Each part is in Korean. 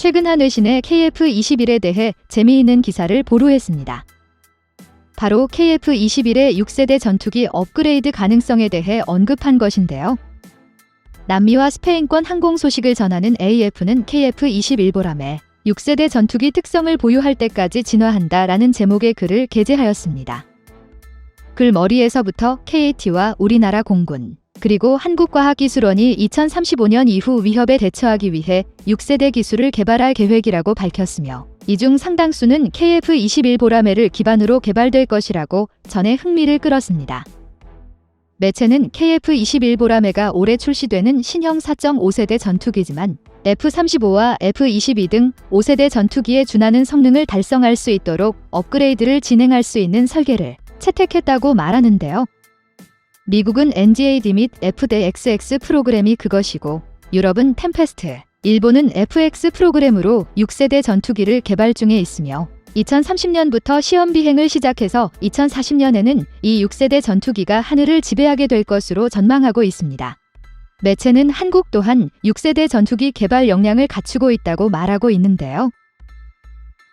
최근 한 외신의 KF-21에 대해 재미있는 기사를 보도했습니다. 바로 KF-21의 6세대 전투기 업그레이드 가능성에 대해 언급한 것인데요. 남미와 스페인권 항공 소식을 전하는 AF는 KF-21 보람에 6세대 전투기 특성을 보유할 때까지 진화한다 라는 제목의 글을 게재하였습니다. 글 머리에서부터 KAT와 우리나라 공군, 그리고 한국과학기술원이 2035년 이후 위협에 대처하기 위해 6세대 기술을 개발할 계획이라고 밝혔으며 이 중 상당수는 KF-21 보라매를 기반으로 개발될 것이라고 전에 흥미를 끌었습니다. 매체는 KF-21 보라매가 올해 출시되는 신형 4.5세대 전투기지만 F-35와 F-22 등 5세대 전투기에 준하는 성능을 달성할 수 있도록 업그레이드를 진행할 수 있는 설계를 채택했다고 말하는데요. 미국은 NGAD 및 FDXX 프로그램이 그것이고 유럽은 템페스트, 일본은 FX 프로그램으로 6세대 전투기를 개발 중에 있으며 2030년부터 시험 비행을 시작해서 2040년에는 이 6세대 전투기가 하늘을 지배하게 될 것으로 전망하고 있습니다. 매체는 한국 또한 6세대 전투기 개발 역량을 갖추고 있다고 말하고 있는데요.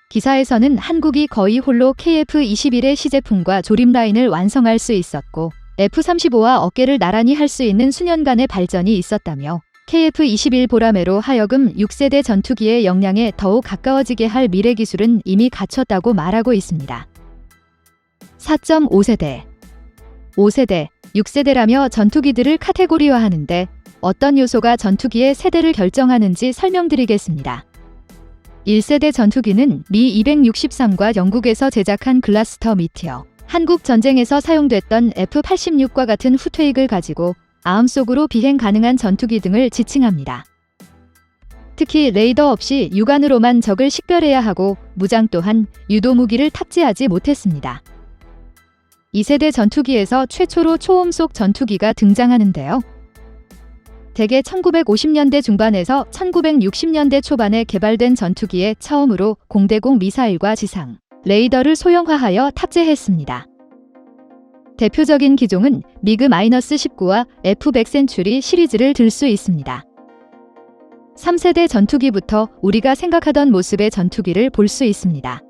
기사에서는 한국이 거의 홀로 KF-21의 시제품과 조립 라인을 완성할 수 있었고 F-35와 어깨를 나란히 할 수 있는 수년간의 발전이 있었다며 KF-21 보라매로 하여금 6세대 전투기의 역량에 더욱 가까워지게 할 미래 기술은 이미 갖췄다고 말하고 있습니다. 4.5세대 5세대, 6세대라며 전투기들을 카테고리화하는데 어떤 요소가 전투기의 세대를 결정하는지 설명드리겠습니다. 1세대 전투기는 미 263과 영국에서 제작한 글라스터 미티어, 한국 전쟁에서 사용됐던 F-86과 같은 후퇴익을 가지고 아음속으로 비행 가능한 전투기 등을 지칭합니다. 특히 레이더 없이 육안으로만 적을 식별해야 하고 무장 또한 유도 무기를 탑재하지 못했습니다. 2세대 전투기에서 최초로 초음속 전투기가 등장하는데요. 대개 1950년대 중반에서 1960년대 초반에 개발된 전투기에 처음으로 공대공 미사일과 지상, 레이더를 소형화하여 탑재했습니다. 대표적인 기종은 미그-19와 F-100 센츄리 시리즈를 들 수 있습니다. 3세대 전투기부터 우리가 생각하던 모습의 전투기를 볼 수 있습니다.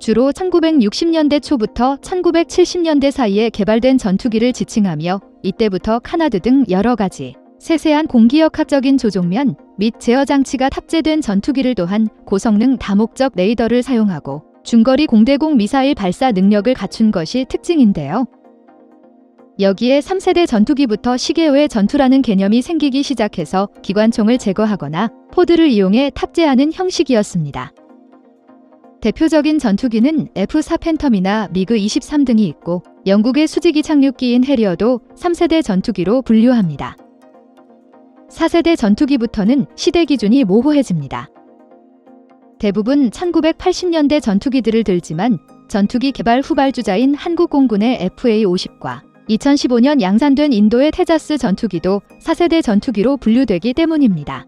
주로 1960년대 초부터 1970년대 사이에 개발된 전투기를 지칭하며 이때부터 카나드 등 여러 가지 세세한 공기역학적인 조종면 및 제어 장치가 탑재된 전투기를 또한 고성능 다목적 레이더를 사용하고 중거리 공대공 미사일 발사 능력을 갖춘 것이 특징인데요. 여기에 3세대 전투기부터 시계외 전투라는 개념이 생기기 시작해서 기관총을 제거하거나 포드를 이용해 탑재하는 형식이었습니다. 대표적인 전투기는 F4 팬텀이나 미그 23 등이 있고 영국의 수직이 착륙기인 해리어도 3세대 전투기로 분류합니다. 4세대 전투기부터는 시대 기준이 모호해집니다. 대부분 1980년대 전투기들을 들지만 전투기 개발 후발주자인 한국공군의 FA-50과 2015년 양산된 인도의 테자스 전투기도 4세대 전투기로 분류되기 때문입니다.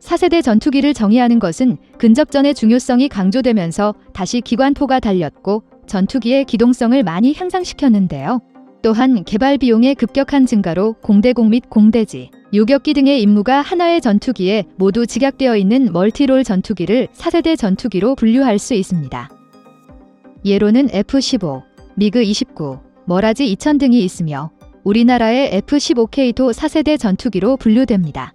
4세대 전투기를 정의하는 것은 근접전의 중요성이 강조되면서 다시 기관포가 달렸고 전투기의 기동성을 많이 향상시켰는데요. 또한 개발 비용의 급격한 증가로 공대공 및 공대지, 요격기 등의 임무가 하나의 전투기에 모두 집약되어 있는 멀티롤 전투기를 4세대 전투기로 분류할 수 있습니다. 예로는 F-15, 미그-29, 머라지 2000 등이 있으며 우리나라의 F-15K도 4세대 전투기로 분류됩니다.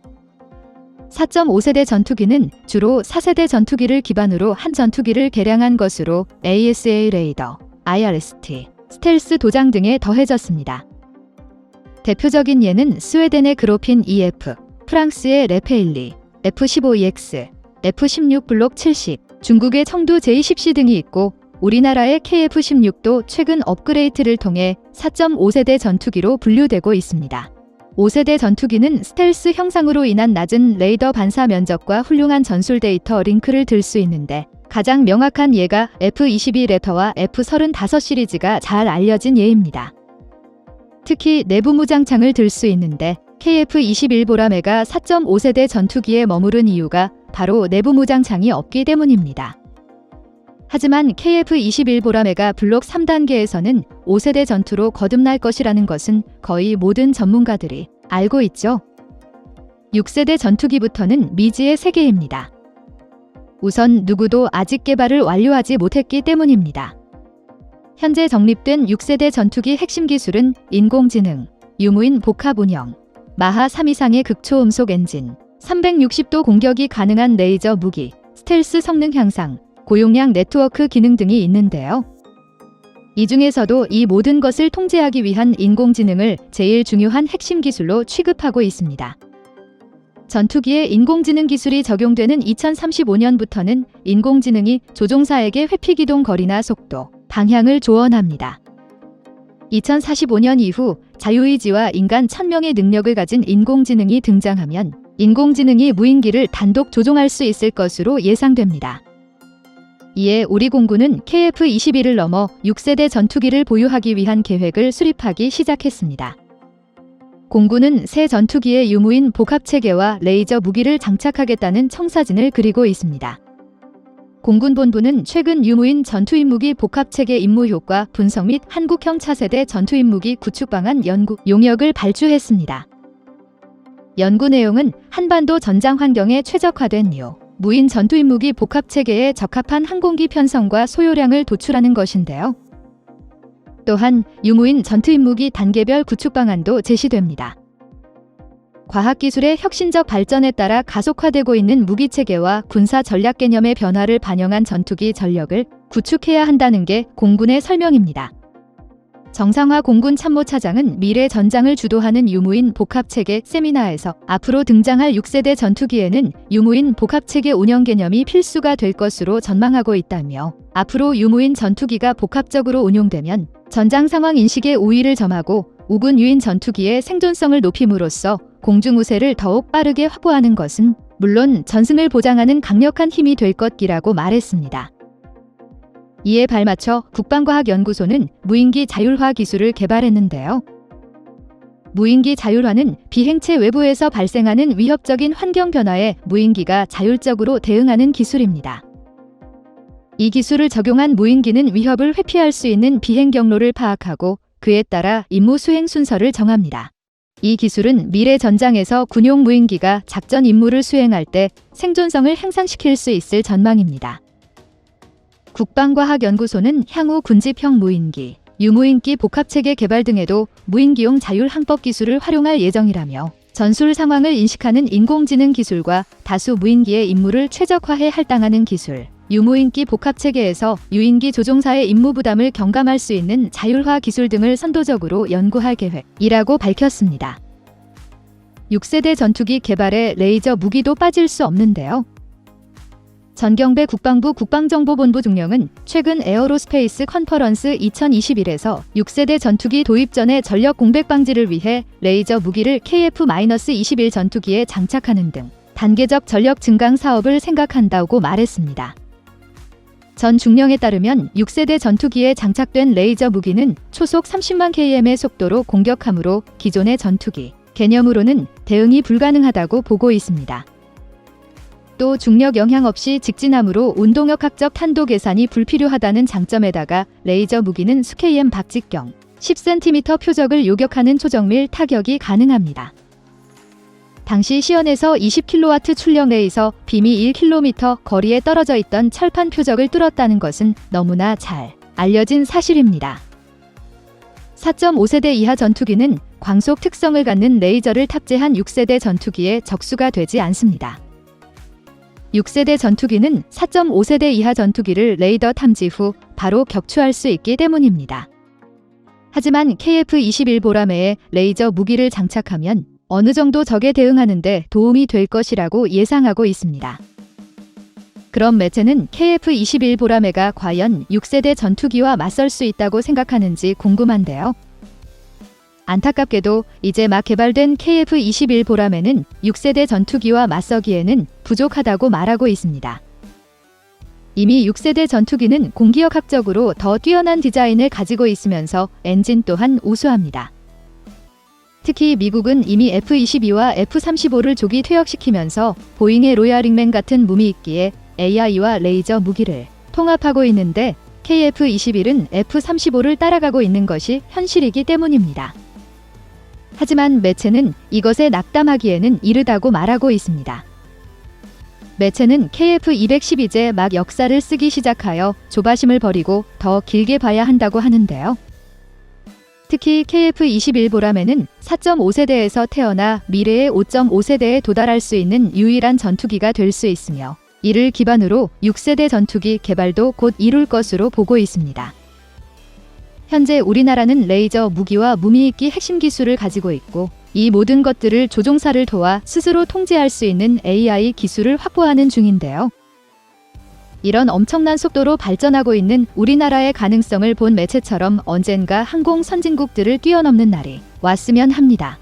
4.5세대 전투기는 주로 4세대 전투기를 기반으로 한 전투기를 개량한 것으로 ASA 레이더, IRST, 스텔스 도장 등에 더해졌습니다. 대표적인 예는 스웨덴의 그로핀 EF, 프랑스의 레페일리, F-15EX, F-16 블록 70, 중국의 청두 J-10C 등이 있고 우리나라의 KF-16도 최근 업그레이드를 통해 4.5세대 전투기로 분류되고 있습니다. 5세대 전투기는 스텔스 형상으로 인한 낮은 레이더 반사 면적과 훌륭한 전술 데이터 링크를 들 수 있는데 가장 명확한 예가 F-22 래퍼와 F-35 시리즈가 잘 알려진 예입니다. 특히 내부 무장창을 들 수 있는데 KF-21 보라매가 4.5세대 전투기에 머무른 이유가 바로 내부 무장창이 없기 때문입니다. 하지만 KF-21 보라매가 블록 3단계에서는 5세대 전투로 거듭날 것이라는 것은 거의 모든 전문가들이 알고 있죠. 6세대 전투기부터는 미지의 세계입니다. 우선 누구도 아직 개발을 완료하지 못했기 때문입니다. 현재 정립된 6세대 전투기 핵심 기술은 인공지능, 유무인 복합 운영, 마하 3 이상의 극초음속 엔진, 360도 공격이 가능한 레이저 무기, 스텔스 성능 향상, 고용량 네트워크 기능 등이 있는데요. 이 중에서도 이 모든 것을 통제하기 위한 인공지능을 제일 중요한 핵심 기술로 취급하고 있습니다. 전투기에 인공지능 기술이 적용되는 2035년부터는 인공지능이 조종사에게 회피기동 거리나 속도, 방향을 조언합니다. 2045년 이후 자유의지와 인간 천명의 능력을 가진 인공지능이 등장하면 인공지능이 무인기를 단독 조종할 수 있을 것으로 예상됩니다. 이에 우리 공군은 KF-21을 넘어 6세대 전투기를 보유하기 위한 계획을 수립하기 시작했습니다. 공군은 새 전투기의 유무인 복합체계와 레이저 무기를 장착하겠다는 청사진을 그리고 있습니다. 공군본부는 최근 유무인 전투임무기 복합체계 임무 효과 분석 및 한국형 차세대 전투임무기 구축 방안 연구 용역을 발주했습니다. 연구 내용은 한반도 전장 환경에 최적화된 요 무인 전투임무기 복합체계에 적합한 항공기 편성과 소요량을 도출하는 것인데요. 또한 유무인 전투임무기 단계별 구축 방안도 제시됩니다. 과학기술의 혁신적 발전에 따라 가속화되고 있는 무기체계와 군사 전략 개념의 변화를 반영한 전투기 전력을 구축해야 한다는 게 공군의 설명입니다. 정상화 공군 참모차장은 미래 전장을 주도하는 유무인 복합체계 세미나에서 앞으로 등장할 6세대 전투기에는 유무인 복합체계 운영 개념이 필수가 될 것으로 전망하고 있다며 앞으로 유무인 전투기가 복합적으로 운용되면 전장 상황 인식에 우위를 점하고 우군 유인 전투기의 생존성을 높임으로써 공중 우세를 더욱 빠르게 확보하는 것은 물론 전승을 보장하는 강력한 힘이 될 것이라고 말했습니다. 이에 발맞춰 국방과학연구소는 무인기 자율화 기술을 개발했는데요. 무인기 자율화는 비행체 외부에서 발생하는 위협적인 환경 변화에 무인기가 자율적으로 대응하는 기술입니다. 이 기술을 적용한 무인기는 위협을 회피할 수 있는 비행 경로를 파악하고 그에 따라 임무 수행 순서를 정합니다. 이 기술은 미래 전장에서 군용 무인기가 작전 임무를 수행할 때 생존성을 향상시킬 수 있을 전망입니다. 국방과학연구소는 향후 군집형 무인기, 유무인기 복합체계 개발 등에도 무인기용 자율 항법 기술을 활용할 예정이라며 전술 상황을 인식하는 인공지능 기술과 다수 무인기의 임무를 최적화해 할당하는 기술, 유무인기 복합체계에서 유인기 조종사의 임무 부담을 경감할 수 있는 자율화 기술 등을 선도적으로 연구할 계획이라고 밝혔습니다. 6세대 전투기 개발에 레이저 무기도 빠질 수 없는데요. 전경배 국방부 국방정보본부 중령은 최근 에어로스페이스 컨퍼런스 2021에서 6세대 전투기 도입 전의 전력 공백 방지를 위해 레이저 무기를 KF-21 전투기에 장착하는 등 단계적 전력 증강 사업을 생각한다고 말했습니다. 전 중령에 따르면 6세대 전투기에 장착된 레이저 무기는 초속 30만 km의 속도로 공격하므로 기존의 전투기 개념으로는 대응이 불가능하다고 보고 있습니다. 또 중력 영향 없이 직진함으로 운동역학적 탄도 계산이 불필요하다는 장점에다가 레이저 무기는 스케이엠 박직경 10cm 표적을 요격하는 초정밀 타격이 가능합니다. 당시 시연에서 20kW 출력 레이서 빔이 1km 거리에 떨어져 있던 철판 표적을 뚫었다는 것은 너무나 잘 알려진 사실입니다. 4.5세대 이하 전투기는 광속 특성을 갖는 레이저를 탑재한 6세대 전투기에 적수가 되지 않습니다. 6세대 전투기는 4.5세대 이하 전투기를 레이더 탐지 후 바로 격추할 수 있기 때문입니다. 하지만 KF-21 보라매에 레이저 무기를 장착하면 어느 정도 적에 대응하는데 도움이 될 것이라고 예상하고 있습니다. 그럼 매체는 KF-21 보라매가 과연 6세대 전투기와 맞설 수 있다고 생각하는지 궁금한데요. 안타깝게도 이제 막 개발된 KF-21 보라매는 6세대 전투기와 맞서기에는 부족하다고 말하고 있습니다. 이미 6세대 전투기는 공기역학적으로 더 뛰어난 디자인을 가지고 있으면서 엔진 또한 우수합니다. 특히 미국은 이미 F-22와 F-35를 조기 퇴역시키면서 보잉의 로얄 링맨 같은 무미 있기에 AI와 레이저 무기를 통합하고 있는데 KF-21은 F-35를 따라가고 있는 것이 현실이기 때문입니다. 하지만 매체는 이것에 낙담하기에는 이르다고 말하고 있습니다. 매체는 KF-212제 막 역사를 쓰기 시작하여 조바심을 버리고 더 길게 봐야 한다고 하는데요. 특히 KF-21 보라매는 4.5세대에서 태어나 미래의 5.5세대에 도달할 수 있는 유일한 전투기가 될 수 있으며 이를 기반으로 6세대 전투기 개발도 곧 이룰 것으로 보고 있습니다. 현재 우리나라는 레이저 무기와 무미익기 핵심 기술을 가지고 있고 이 모든 것들을 조종사를 도와 스스로 통제할 수 있는 AI 기술을 확보하는 중인데요. 이런 엄청난 속도로 발전하고 있는 우리나라의 가능성을 본 매체처럼 언젠가 항공 선진국들을 뛰어넘는 날이 왔으면 합니다.